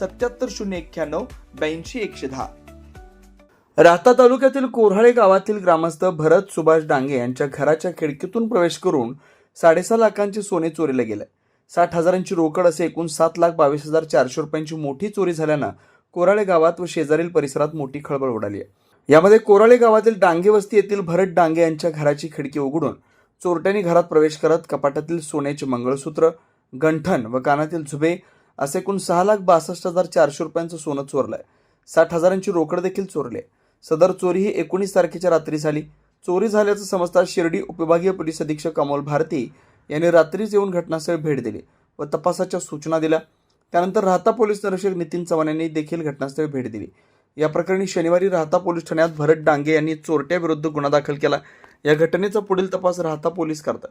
सत्याहत्तर शून्य एक्क्याण्णव ब्याऐंशी एकशे दहा. राहता तालुक्यातील कोऱ्हाळे गावातील ग्रामस्थ भरत सुभाष डांगे यांच्या घराच्या खिडकीतून प्रवेश करून साडेसहा लाखांचे सोने चोरीला गेले. साठ हजारांची रोकड असे एकूण सात लाख बावीस हजार चारशे रुपयांची मोठी चोरी झाल्यानं कोराळे गावात व शेजारील परिसरात मोठी खळबळ उडाली आहे. यामध्ये कोराळे गावातील डांगे वस्ती येथील भरत डांगे यांच्या घराची खिडकी उघडून चोरट्यांनी घरात प्रवेश करत कपाटातील सोन्याचे मंगळसूत्र गंठन व कानातील झुबे असे एकूण सहा लाख बासष्ट हजार चारशे रुपयांचं सोनं चोरलंय. साठ हजारांची रोकड देखील चोरली आहे. सदर चोरी ही एकोणीस तारखेच्या रात्री झाली. चोरी झाल्याचं समजता शिर्डी उपविभागीय पोलीस अधीक्षक अमोल भारती यांनी रात्रीच येऊन घटनास्थळी भेट दिली व तपासाच्या सूचना दिल्या. त्यानंतर राहता पोलीस निरीक्षक नितीन चव्हाण यांनी देखील घटनास्थळी भेट दिली. या प्रकरणी शनिवारी राहता पोलीस ठाण्यात भरत डांगे यांनी चोरट्याविरुद्ध गुन्हा दाखल केला. या घटनेचा पुढील तपास राहता पोलीस करतात.